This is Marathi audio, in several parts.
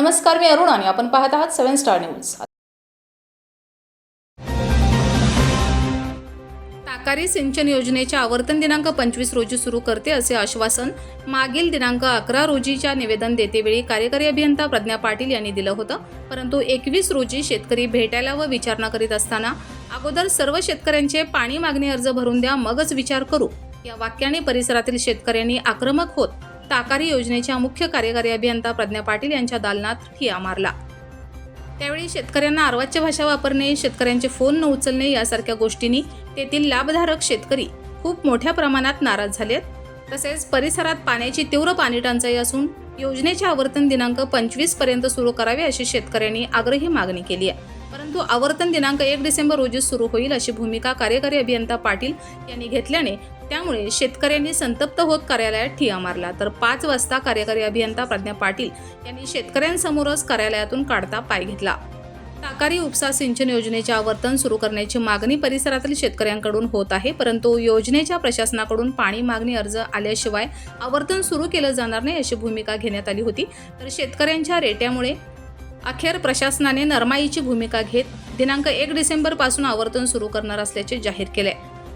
नमस्कार मी अरुण आणि आपण पाहत आहात सेव्हन स्टार न्यूज. ताकारी सिंचन योजनेच्या आवर्तन दिनांक पंचवीस रोजी सुरू करते असे आश्वासन मागील दिनांक अकरा रोजीच्या निवेदन देतेवेळी कार्यकारी अभियंता प्रज्ञा पाटील यांनी दिलं होतं. परंतु एकवीस रोजी शेतकरी भेटायला व विचारणा करीत असताना अगोदर सर्व शेतकऱ्यांचे पाणी मागणी अर्ज भरून द्या मगच विचार करू. या वाक्याने परिसरातील शेतकऱ्यांनी आक्रमक होत ताकारी योजनेच्या मुख्य कार्यकारी अभियंता प्रज्ञा पाटील यांच्या दालनात ठिया मारला. त्यावेळी शेतकऱ्यांना अर्वाच्य भाषा वापरणे शेतकऱ्यांचे फोन न उचलणे यासारख्या गोष्टींनी तेथील लाभधारक शेतकरी खूप मोठ्या प्रमाणात नाराज झालेत. तसेच परिसरात पाण्याची तीव्र पाणी टंचाई असून योजनेचे आवर्तन दिनांक पंचवीसपर्यंत सुरू करावे अशी शेतकऱ्यांनी आग्रही मागणी केली आहे. परंतु आवर्तन दिनांक एक डिसेंबर रोजी सुरू होईल अशी भूमिका कार्यकारी अभियंता पाटील यांनी घेतल्याने त्यामुळे शेतकऱ्यांनी संतप्त होत कार्यालयात ठिया मारला. तर पाच वाजता कार्यकारी अभियंता प्रज्ञा पाटील यांनी शेतकऱ्यांसमोरच कार्यालयातून काढता पाय घेतला. ताकारी उपसा सिंचन योजनेचे आवर्तन सुरू करण्याची मागणी परिसरातील शेतकऱ्यांकडून होत आहे परंतु योजनेच्या प्रशासनाकडून पाणी मागणी अर्ज आल्याशिवाय आवर्तन सुरू केलं जाणार नाही अशी भूमिका घेण्यात आली होती. तर शेतकऱ्यांच्या रेट्यामुळे अखेर प्रशासनाने नरमाईची भूमिका घेत दिनांक एक डिसेंबरपासून आवर्तन सुरू करणार असल्याचे जाहीर केले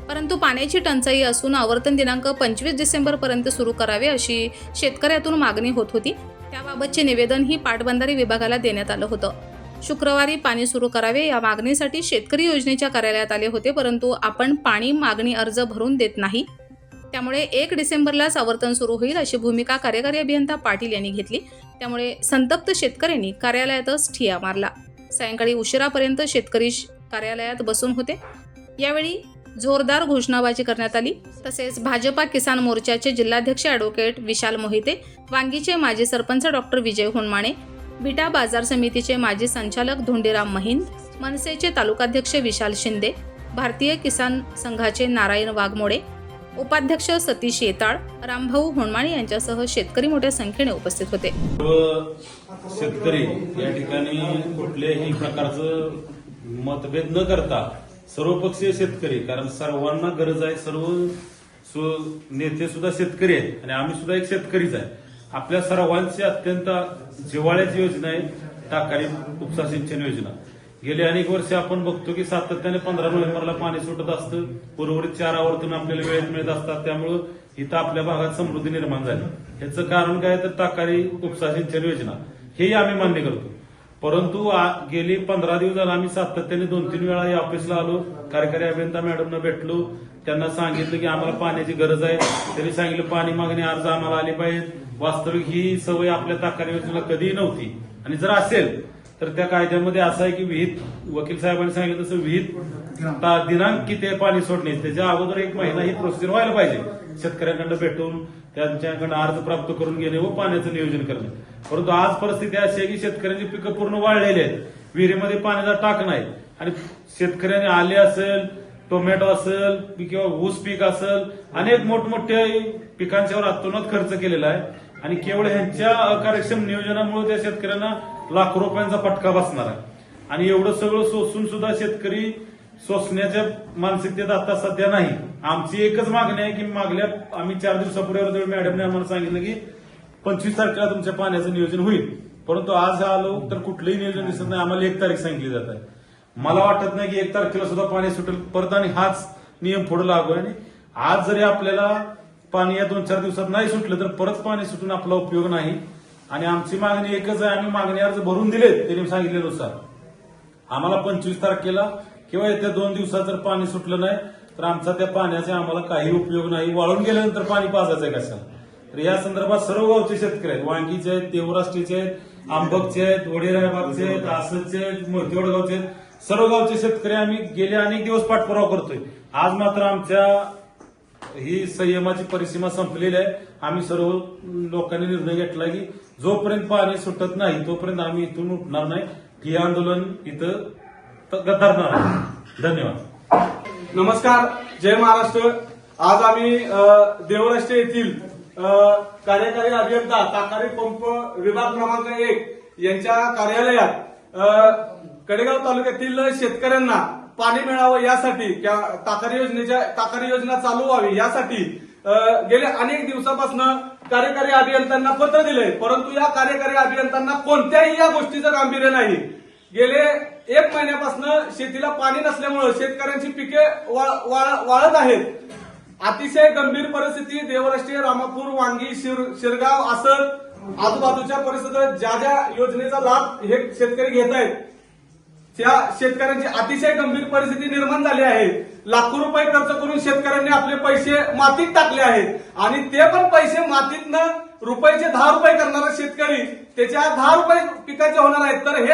परंतु पाण्याची टंचाई असून आवर्तन दिनांक पंचवीस डिसेंबरपर्यंत सुरू करावे अशी शेतकऱ्यातून मागणी होत होती. त्याबाबतचे निवेदन ही पाटबंधारे विभागाला देण्यात आलं होतं. शुक्रवारी पाणी सुरू करावे या मागणीसाठी शेतकरी योजनेच्या कार्यालयात आले होते परंतु आपण पाणी मागणी अर्ज भरून देत नाही. त्यामुळे एक डिसेंबरलाच आवर्तन सुरू होईल अशी भूमिका कार्यकारी अभियंता पाटील यांनी घेतली. त्यामुळे संतप्त शेतकऱ्यांनी कार्यालयातच ठिया मारला. सायंकाळी उशिरापर्यंत शेतकरी श- कार्यालयात बसून होते. यावेळी जोरदार घोषणाबाजी करण्यात आली. तसेच भाजपा किसान मोर्चाचे जिल्हाध्यक्ष ॲडव्होकेट विशाल मोहिते वांगीचे माजी सरपंच डॉक्टर विजय होनमाणे बिटा बाजार समितीचे माजी संचालक धोंडीराम महिंद मनसेचे तालुकाध्यक्ष विशाल शिंदे भारतीय किसान संघाचे नारायण वाघमोडे उपाध्यक्ष सतीश येताळ रामभाऊ होणमाणे यांच्यासह शेतकरी मोठ्या संख्येने उपस्थित होते. शेतकरी या ठिकाणी कुठल्याही प्रकारचं मतभेद न करता सर्वपक्षीय शेतकरी कारण सर्वांना गरज आहे सर्व सु- नेते सुद्धा शेतकरी आहेत आणि आम्ही सुद्धा एक शेतकरीच आहे. आपल्या सर्वांची अत्यंत जिव्हाळ्याची योजना आहे टाकारी उपसा सिंचन योजना. गेली अनेक वर्ष आपण बघतो की सातत्याने पंधरा नोव्हेंबरला पाणी सुटत असतं उर्वरित चार आवर्तन आपल्याला वेळेत मिळत असतात त्यामुळं इथं आपल्या भागात समृद्धी निर्माण झाली. ह्याचं कारण काय तर टाकारी उपसा सिंचन योजना. हेही आम्ही मान्य करतो. परंतु गेली पंधरा दिवस झाला आम्ही सातत्याने दोन तीन वेळा या ऑफिसला आलो. कार्यकारी अभियंता मॅडमना भेटलो. त्यांना सांगितलं की आम्हाला पाण्याची गरज आहे. त्यांनी सांगितलं पाणी मागणी अर्ज आम्हाला आले पाहिजेत. वास्तविक ही सवय आपल्या ताकारी योजनेला कधीही नव्हती. आणि जर असेल तर त्या कायद्यामध्ये असं आहे की विहित वकील साहेबांनी सांगितलं तसं विहित दिनांक किती पाणी सोडणे. त्याच्या अगोदर एक महिना ही प्रोसिजर व्हायला पाहिजे. शेतकऱ्यांकडनं भेटून त्यांच्याकडनं अर्ज प्राप्त करून घेणे व पाण्याचं नियोजन करणे. परंतु आज परिस्थिती अशी आहे की शेतकऱ्यांची पिकं पूर्ण वाढलेली आहेत. विहिरीमध्ये पाण्याचा टाक नाही. आणि शेतकऱ्यांनी आले असेल टोमॅटो असेल किंवा ऊस पीक असेल अनेक मोठमोठ्या पिकांच्यावर अतोनात खर्च केलेला आहे. आणि केवळ ह्यांच्या अकार्यक्षम नियोजनामुळे त्या शेतकऱ्यांना लाखो रुपयांचा फटका बसणार आहे. आणि एवढं सगळं सोसून सुद्धा शेतकरी सोसण्याच्या मानसिकतेत आता सध्या नाही. आमची एकच मागणी आहे की मागल्या आम्ही चार दिवसापूर्वी मॅडमने आम्हाला सांगितलं की पंचवीस तारखेला तुमच्या पाण्याचं नियोजन होईल. परंतु आज आलो तर कुठलंही नियोजन दिसत नाही. आम्हाला एक तारीख सांगितली जात आहे. मला वाटत नाही की एक तारखेला सुद्धा पाणी सुटेल. परत आणि हाच नियम पुढे लागू आहे. आणि आज जरी आपल्याला पाणी या दोन चार दिवसात नाही सुटलं तर परत पाणी सुटून आपला उपयोग नाही. आणि आमची मागणी एकच आहे. आम्ही मागणी अर्ज भरून दिलेत त्यांनी सांगितल्यानुसार. आम्हाला पंचवीस तारखेला किंवा येत्या दोन दिवसात जर पाणी सुटलं नाही तर आमचा त्या पाण्याचा आम्हाला काही उपयोग नाही. वाळून गेल्यानंतर पाणी पाजायचं आहे कशाला? तर या संदर्भात सर्व गावचे शेतकरी आहेत. वांगीचे आहेत देवराष्ट्रीचे आहेत आंबकचे आहेत वडीरायबागचे आहेत आसतचे आहेत मोरतेवडगावचे आहेत. सर्व गावचे शेतकरी आम्ही गेले अनेक दिवस पाठपुरावा करतोय. आज मात्र आमच्या ही संयमाची परिसीमा संपलेली आहे. आम्ही सर्व लोकांनी निर्णय घेतला की जोपर्यंत पाणी सुटत नाही तोपर्यंत आम्ही इथून उठणार नाही. हे आंदोलन इथं धरणार आहे. धन्यवाद. नमस्कार. जय महाराष्ट्र. आज आम्ही अ, देवराष्ट्र येथील कार्यकारी अभियंता ताकारी पंप विभाग क्रमांक एक यांच्या कार्यालयात कडेगाव तालुक्यातील शेतकऱ्यांना पाणी मिळावं यासाठी ताकारी योजनेच्या ताकारी योजना चालू व्हावी यासाठी गेल्या अनेक दिवसापासून कार्यकारी अभियंत्यांना पत्र दिलंय. परंतु या कार्यकारी अभियंत्यांना कोणत्याही या गोष्टीचं गांभीर्य नाही. गेले एक महिन्यापासून शेतीला पाणी नसल्यामुळे शेतकऱ्यांची पिके वा- वा- वाळत आहेत. अतिशय गंभीर परिस्थिती देवराष्ट्रीय रामापूर वांगी शिर- शिरगाव असं आजूबाजूच्या परिसरात ज्या ज्या योजनेचा लाभ हे शेतकरी घेत आहेत त्या शेतकऱ्यांची अतिशय गंभीर परिस्थिती निर्माण झाली आहे. लाखो रुपये खर्च करून शेतकऱ्यांनी आपले पैसे मातीत टाकले आहेत आणि ते पण पैसे मातीतनं रुपयाचे दहा रुपये करणारा शेतकरी त्याच्या दहा रुपये पिकाचे होणार आहेत. तर हे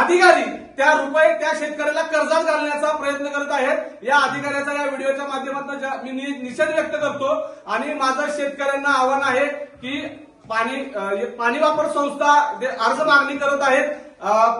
अधिकारी त्या रुपये त्या शेतकऱ्याला कर्जात घालण्याचा प्रयत्न करत आहेत. या अधिकाऱ्याचा या व्हिडिओच्या माध्यमातून मी निषेध व्यक्त करतो. आणि माझं शेतकऱ्यांना आव्हान आहे की पाणी पाणी वापर संस्था जे अर्ज मागणी करत आहेत.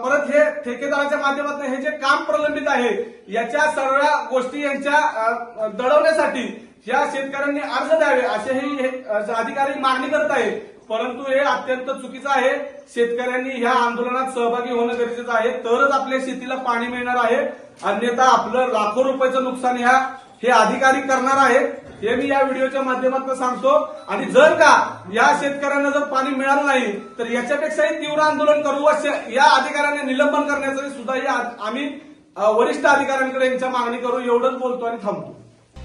परत हे ठेकेदाराच्या माध्यमातून हे जे काम प्रलंबित आहे याच्या सर्व गोष्टी यांच्या दडवण्यासाठी या शेतकऱ्यांनी अर्ज द्यावे असेही हे अधिकारी मागणी करत आहे परंतु हे अत्यंत चुकीचं आहे. शेतकऱ्यांनी ह्या आंदोलनात सहभागी होणं गरजेचं आहे. तरच आपल्या शेतीला पाणी मिळणार आहे. अन्यथा आपलं लाखो रुपयाचं नुकसान ह्या हे अधिकारी करणार आहेत. हे मी या व्हिडिओच्या माध्यमातून सांगतो. आणि जर का या शेतकऱ्यांना जर पाणी मिळालं नाही तर याच्यापेक्षाही तीव्र आंदोलन करू व या अधिकाऱ्यांना निलंबन करण्यासाठी सुद्धा या आम्ही वरिष्ठ अधिकाऱ्यांकडे यांच्या मागणी करू. एवढंच बोलतो आणि थांबतो.